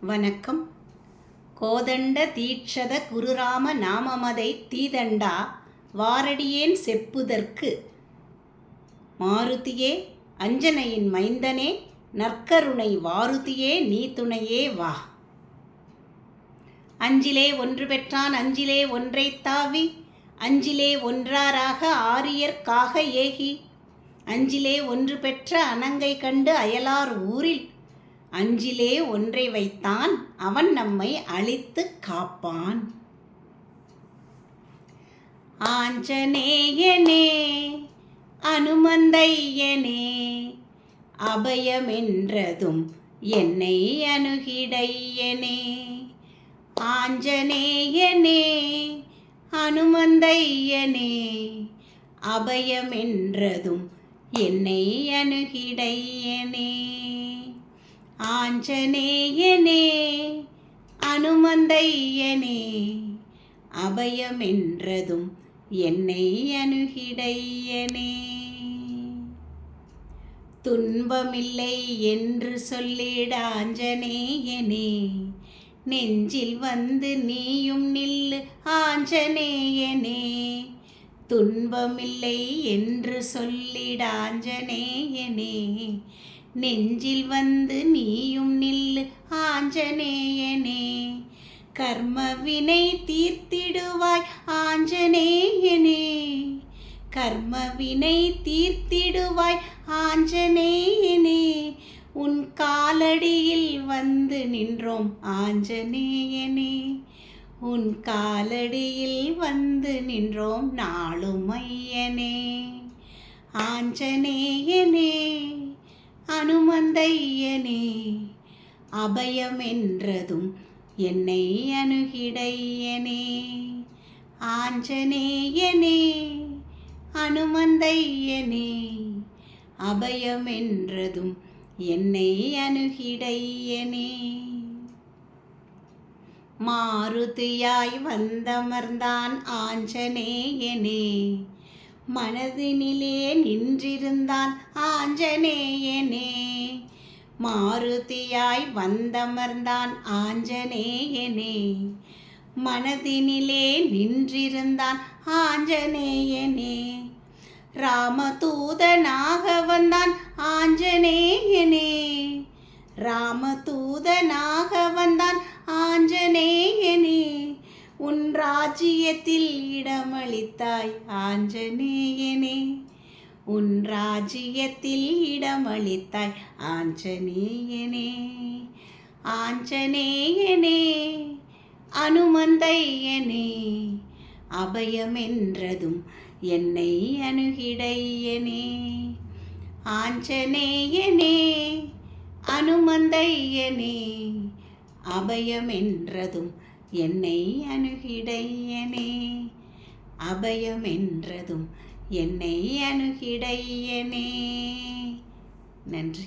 வணக்கம். கோதண்ட தீட்சத குருராம நாமமதை தீதண்டா வாரடியேன் செப்புதற்கு. மாருதியே அஞ்சனையின் மைந்தனே நற்கருணை வாருதியே நீ துணையே வா. அஞ்சிலே ஒன்று பெற்றான் அஞ்சிலே ஒன்றைத் தாவி அஞ்சிலே ஒன்றாராக ஆரியர்க்காக ஏகி. அஞ்சிலே ஒன்று பெற்ற அனங்கை கண்டு அயலார் ஊரில் அஞ்சிலே ஒன்றை வைத்தான் அவன் நம்மை அழித்து காப்பான். ஆஞ்சநேயனே அனுமந்தையனே அபயமென்றதும் என்னை அணுகிடையனே. ஆஞ்சநேயனே அனுமந்தையனே அபயமென்றதும் என்னை அணுகிடையனே. ஆஞ்சநேயனே அனுமந்தையனே அபயமென்றதும் என்னை அணுகிடையனே. துன்பமில்லை என்று சொல்லிட ஆஞ்சநேயனே நெஞ்சில் வந்து நீயும் நில்லு ஆஞ்சநேயனே. துன்பமில்லை என்று சொல்லிட ஆஞ்சநேயனே நெஞ்சில் வந்து நீயும் நில்லு ஆஞ்சநேயனே. கர்மவினை தீர்த்திடுவாய் ஆஞ்சநேயனே. கர்மவினை தீர்த்திடுவாய் ஆஞ்சநேயனே. உன் காலடியில் வந்து நின்றோம் ஆஞ்சநேயனே. உன் காலடியில் வந்து நின்றோம் நாளும் ஐயனே. ஆஞ்சநேயனே. அனுமந்தையனே. அபயமென்றதும் என்னை அணுகிடையனே. ஆஞ்சநேயனே அனுமந்தையனே. அபயமென்றதும் என்னை அணுகிடையனே. மாருதியாய் வந்தமர்ந்தான் ஆஞ்சநேயனே. மனதினிலே நின்றிருந்தான் ஆஞ்சநேயனே. மாருதியாய் வந்தமர்ந்தான் ஆஞ்சநேயனே. மனதினிலே நின்றிருந்தான் ஆஞ்சநேயனே. ராமதூதனாக வந்தான் ஆஞ்சநேயனே. ராமதூதனாக ராஜ்யத்தில் இடமளித்தாய் ஆஞ்சநேயனே. உன் ராஜ்யத்தில் இடமளித்தாய் ஆஞ்சநேயனே. ஆஞ்சநேயனே அனுமந்தையனே அபயமென்றதும் என்னை அணுகிடையனே. ஆஞ்சநேயனே அனுமந்தையனே அபயமென்றதும் என்னை அணுகிடையனே. அபயமென்றதும் என்னை அணுகிடையனே. நன்றி.